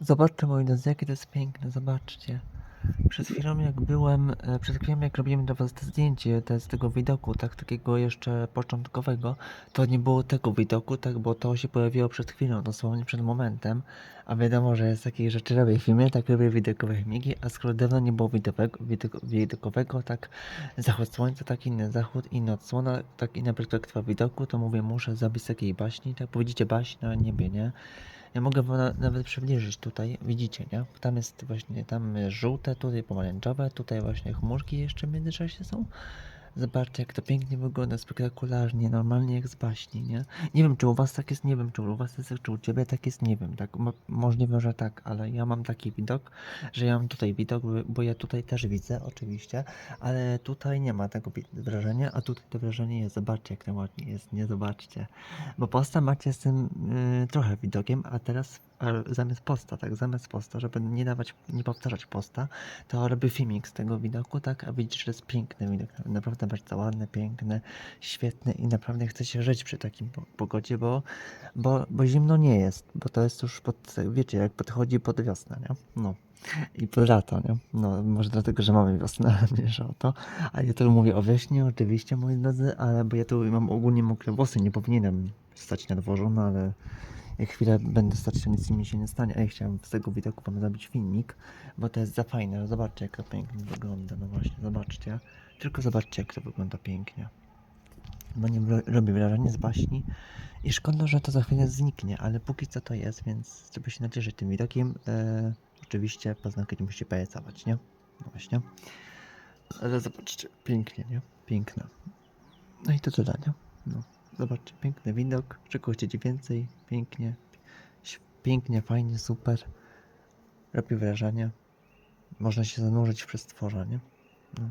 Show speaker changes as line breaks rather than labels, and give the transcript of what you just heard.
Zobaczcie moi drodzy, jakie to jest piękne, zobaczcie. Przed chwilą jak byłem, e, przed chwilą jak robiłem dla was to zdjęcie, to z tego widoku, tak, takiego jeszcze początkowego, to nie było tego widoku, tak, bo to się pojawiło przed chwilą, dosłownie przed momentem, a wiadomo, że jest takich rzeczy robię w filmie, tak robię widokowe filmiki, a skoro dawno nie było widokowego, widok, widokowego, tak, zachód słońca, tak inny zachód, inna odsłona, tak inna perspektywa widoku, to mówię, muszę zrobić z takiej baśni, tak, bo widzicie baśń na niebie, nie? Ja mogę na, nawet przybliżyć tutaj, widzicie, nie? Tam jest właśnie, tam żółte, tutaj pomarańczowe, tutaj właśnie chmurki jeszcze w międzyczasie są. Zobaczcie, jak to pięknie wygląda, spektakularnie, normalnie jak z baśni, nie? Nie wiem, czy u was tak jest, nie wiem, czy u was jest, czy u ciebie tak jest, nie wiem, tak, mo- możliwe, że tak, ale ja mam taki widok, że ja mam tutaj widok, bo- ja tutaj też widzę, oczywiście, ale tutaj nie ma tego wrażenia, a tutaj to wrażenie jest, zobaczcie, jak to ładnie jest, nie zobaczcie. Bo posta macie z tym y, trochę widokiem, a teraz zamiast posta, tak, zamiast posta, żeby nie dawać, nie powtarzać posta, to robię filmik z tego widoku, tak, a widzicie, że jest piękny widok, naprawdę bardzo ładny, piękny, świetny i naprawdę chce się żyć przy takim po- pogodzie, bo, bo, bo zimno nie jest, bo to jest już pod, wiecie, jak podchodzi pod wiosnę, nie? No. I pod lato, nie? No, może dlatego, że mamy wiosnę, ale nie, że o to. A ja tu mówię o wiośnie, oczywiście, moi drodzy, ale bo ja tu mam ogólnie mokre włosy, nie powinienem stać na dworzu, no ale jak chwilę będę stać, to nic mi się nie stanie. Ja chciałem z tego widoku wam zrobić filmik, bo to jest za fajne. Zobaczcie, jak to pięknie wygląda. No właśnie, zobaczcie. Tylko zobaczcie, jak to wygląda pięknie. Bo nie ro- robi wrażenie z baśni. I szkoda, że to za chwilę zniknie, ale póki co to jest, więc żeby się nacieszyć tym widokiem, e, oczywiście paznokcie musicie pojecawać, nie? No właśnie. Ale zobaczcie, pięknie, nie? Piękne. No i to tyle, nie? No. Zobaczcie, piękny widok. Czego chcieć więcej? Pięknie. Pięknie, fajnie, super. Robi wrażenie. Można się zanurzyć w przestworze, nie? No.